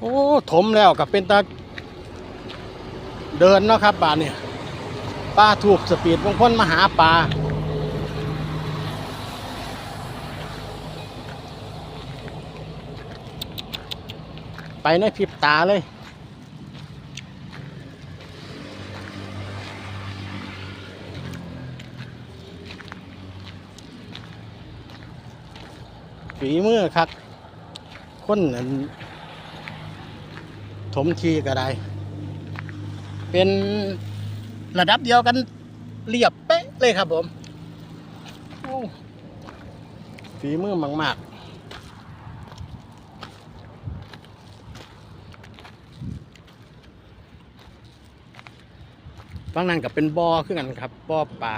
โอ้ถมแล้วกับเป็นตาเดินเนาะครับบ้านเนี่ยปลาถูกสปีดบางคนมาหาปลาไปในพริบตาเลย ฝีมือครับ คนนั้น ถมทีก็ได้ เป็นระดับเดียวกันเรียบเป๊ะเลยครับผมฝีมือมากๆฟังนั้นกับเป็นบ่อคือกันครับบ่อปลา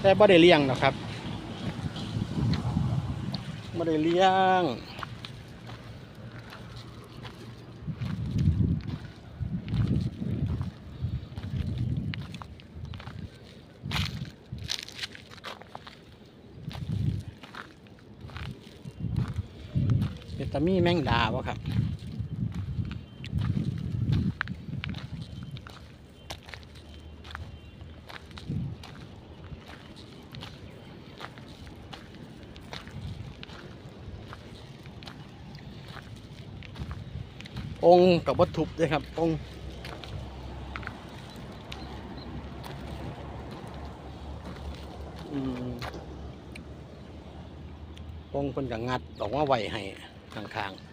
แต่บ่ได้เลี้ยงหรอกครับบ่ได้เลี้ยง เป็นตามีแมงดาวะครับองกับวัตถุด้วยครับองอืมองคนกับงัดออกมาไหวให้ ข้างๆ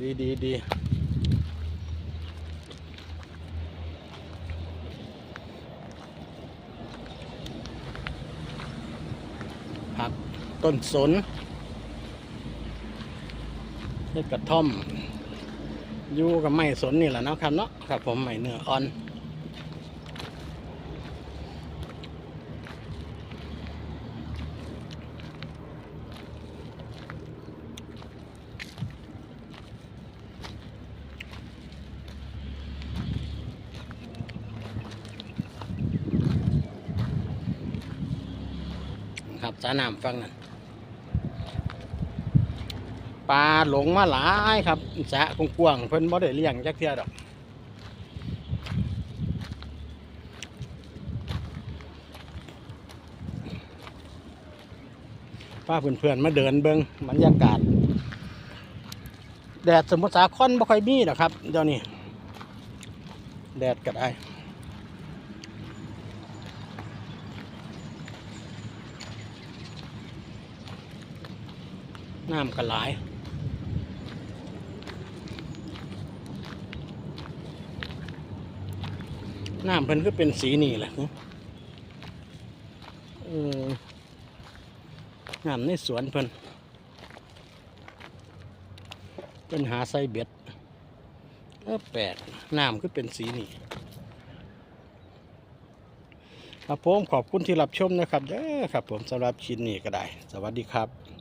ดีดีดีผักต้นสนเฮ็ดกระท่อม อยู่กับไม้สนนี่แหละเนาะครับเนาะครับผมไม้เนื้ออ่อน ครับสาน้ำฟังนั่นปลาหลงมาหลายครับสะกว้างๆเพิ่นบ่ได้เลี้ยงจักเทื่อดอกพาเพื่อนๆมาเดินเบิงบรรยากาศ แดดสมุทรสาครบ่ค่อยมีดอกครับ เดี๋ยวนี้ แดดก็ได้ น้ำก็หลายน้ำเพิ่นก็เป็นสีนี่แหละเออน้ำในสวนเพิ่นเป็นหาไส้เบ็ดเออแปลกน้ำก็เป็นสีนี่ครับผมขอบคุณที่รับชมนะครับเด้อครับผมสำหรับชิ้นนี้ก็ได้ สวัสดีครับ